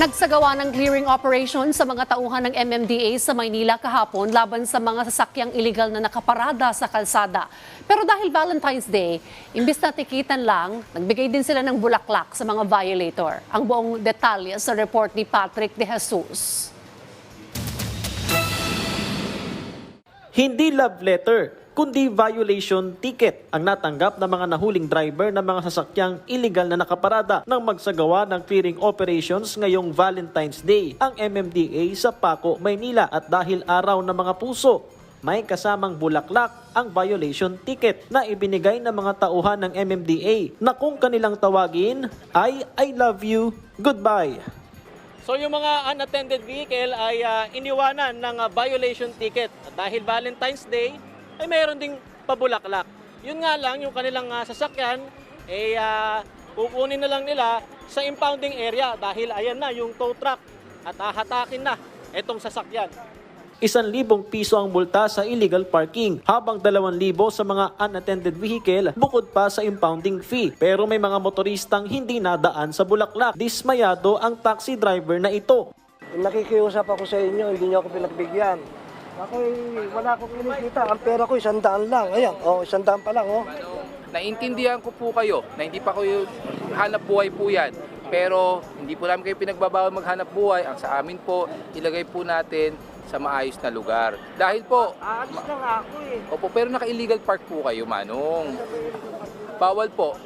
Nagsagawa ng clearing operation sa mga tauhan ng MMDA sa Maynila kahapon laban sa mga sasakyang illegal na nakaparada sa kalsada. Pero dahil Valentine's Day, imbis na tikitan lang, nagbigay din sila ng bulaklak sa mga violator. Ang buong detalye sa report ni Patrick De Jesus. Hindi love letter, kundi violation ticket ang natanggap ng mga nahuling driver ng mga sasakyang illegal na nakaparada nang magsagawa ng clearing operations ngayong Valentine's Day ang MMDA sa Paco, Maynila at dahil araw ng mga puso, may kasamang bulaklak ang violation ticket na ibinigay ng mga tauhan ng MMDA na kung kanilang tawagin ay I love you, goodbye. So yung mga unattended vehicle ay ah, iniwanan ng ah, violation ticket. Dahil Valentine's Day, ay mayroon ding pabulaklak. Yun nga lang, yung kanilang ah, sasakyan, ay ah, kukunin na lang nila sa impounding area dahil ayan na yung tow truck at ahatakin na itong sasakyan. Isan libong piso ang multa sa illegal parking, habang dalawang libo sa mga unattended vehicle bukod pa sa impounding fee. Pero may mga motoristang hindi nadaan sa bulaklak. Dismayado ang taxi driver na ito. Nakikiusap ako sa inyo, hindi niyo ako pinagbigyan. Ako wala akong kinikita. Ang pera ko isang daan lang. Ayan, oh, isang daan pa lang, oh. Naintindihan ko po kayo na hindi pa kayo hanap buhay po yan. Pero hindi po namin kayo pinagbabawal maghanap buhay. Ang sa amin po, ilagay po natin sa maayos na lugar. Dahil po, Aalis na nga ako eh. opo, pero naka-illegal park po kayo, Manong. Bawal po.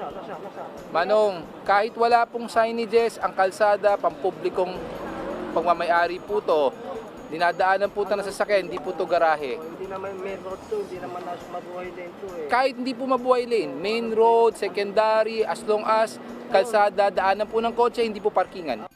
Manong, kahit wala pong signages, ang kalsada, pampublikong pagmamayari po to, dinadaanan po ito ng sasakyan, hindi po to garahe. Hindi naman main road to, hindi naman mabuhay din to eh. kahit hindi po mabuhay lane, main road, secondary, as long as kalsada, daanan po ng kotse, hindi po parkingan.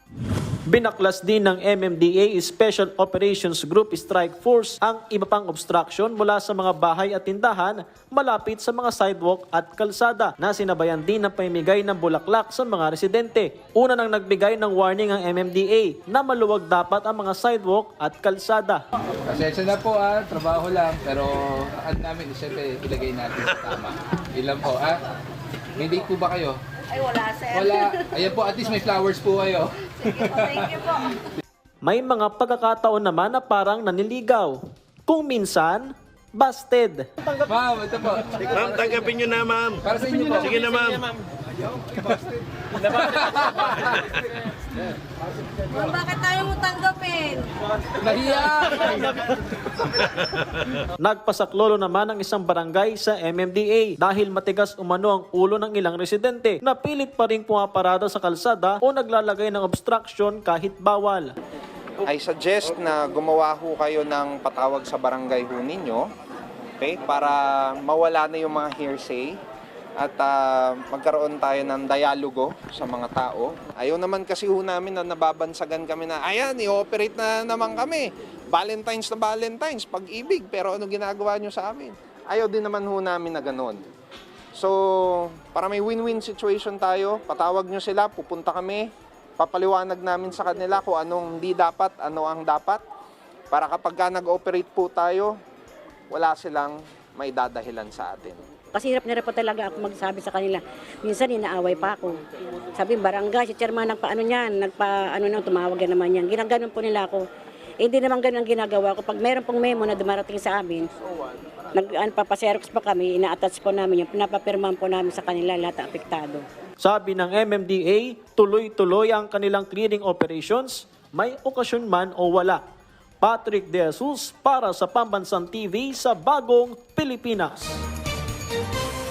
Binaklas din ng MMDA Special Operations Group Strike Force ang iba pang obstruction mula sa mga bahay at tindahan malapit sa mga sidewalk at kalsada na sinabayan din ng pamimigay ng bulaklak sa mga residente. Una nang nagbigay ng warning ang MMDA na maluwag dapat ang mga sidewalk at kalsada. Pasensya na po ah, trabaho lang, pero ang namin, siyempre, ilagay natin sa tama. Ilan po ah. May date po ba kayo? Ay, wala, sir. Wala. Ayan po, at least may flowers po kayo. Sige po, thank you po. May mga pagkakataon naman na parang naniligaw. Kung minsan, busted. Ma'am, ito po. Ma'am, tanggapin nyo na, ma'am. Para sa inyo po. Sige na, ma'am. Ma'am, bakit tayo mo tanggapin? Nahiya! Nagpasaklolo naman ang isang barangay sa MMDA dahil matigas umano ang ulo ng ilang residente na pilit pa rin pumaparada sa kalsada o naglalagay ng obstruction kahit bawal. I suggest na gumawa ho kayo ng patawag sa barangay ho ninyo okay, para mawala na yung mga hearsay at ah, magkaroon tayo ng dialogo sa mga tao. Ayaw naman kasi ho namin na nababansagan kami na, ayan, i-operate na naman kami. Valentine's na Valentine's, pag-ibig, pero ano ginagawa nyo sa amin? Ayaw din naman ho namin na ganun. So, para may win-win situation tayo, patawag nyo sila, pupunta kami, papaliwanag namin sa kanila kung anong hindi dapat, ano ang dapat. Para kapag ka nag-operate po tayo, wala silang may dadahilan sa atin. Kasi hirap na po talaga ako magsabi sa kanila. Minsan inaaway pa ako. Sabi, barangay, si chairman nagpa-ano niyan, nagpa, ano nang tumawag naman yan. Ginaganon po nila ako. Eh, hindi naman ganun ang ginagawa ko. Pag meron pong memo na dumarating sa amin, nag, ano, papaserox pa kami, ina-attach po namin yung pinapapirman po namin sa kanila lahat apektado. Sabi ng MMDA, tuloy-tuloy ang kanilang clearing operations, may okasyon man o wala. Patrick De Jesus para sa Pambansang TV sa Bagong Pilipinas. Thank you.